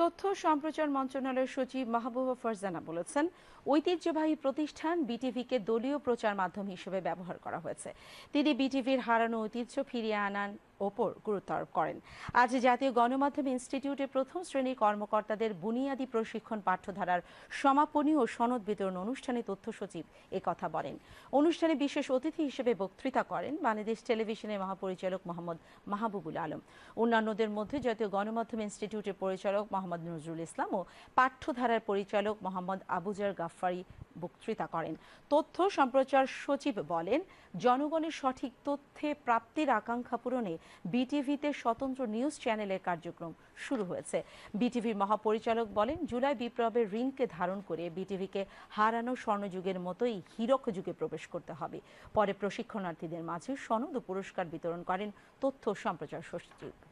তথ্য সম্প্রচার মন্ত্রণালয়ের সচিব মাহবুবা ফারজানা বলেছেন, ঐতিহ্যবাহী প্রতিষ্ঠান বিটিভিকে দলীয় প্রচার মাধ্যম হিসেবে ব্যবহার করা হয়েছে। তিনি বিটিভির হারানো ঐতিহ্য ফিরিয়ে আনার ওপর গুরুত্ব আরোপ করেন। আজ জাতীয় গণমাধ্যম ইনস্টিটিউটে প্রথম শ্রেণির কর্মকর্তাদের বুনিয়াদী প্রশিক্ষণ পাঠ্যধারার সমাপনী ও সনদ বিতরণ অনুষ্ঠানে তথ্য সচিব কথা বলেন। অনুষ্ঠানে বিশেষ অতিথি হিসেবে বক্তৃতা করেন বাংলাদেশ টেলিভিশনের মহাপরিচালক মোহাম্মদ মাহবুবুল আলম। অন্যান্যদের মধ্যে জাতীয় গণমাধ্যম ইনস্টিটিউটের পরিচালক মোহাম্মদ নজরুল ইসলাম ও পাঠ্যধারার পরিচালক মোহাম্মদ আবুজার গাফফারি বক্তৃতা করেন। তথ্য সম্প্রচার সচিব বলেন, জনগণের সঠিক তথ্যে প্রাপ্তির আকাঙ্ক্ষা পূরণে বিটিভিতে স্বতন্ত্র নিউজ চ্যানেলের কার্যক্রম শুরু হয়েছে। বিটিভির মহাপরিচালক বলেন, জুলাই বিপ্লবের ঋণকে ধারণ করে বিটিভিকে হারানো স্বর্ণযুগের মতোই হীরক যুগে প্রবেশ করতে হবে। পরে প্রশিক্ষণার্থীদের মাঝে সনদ পুরস্কার বিতরণ করেন তথ্য সম্প্রচার সচিব।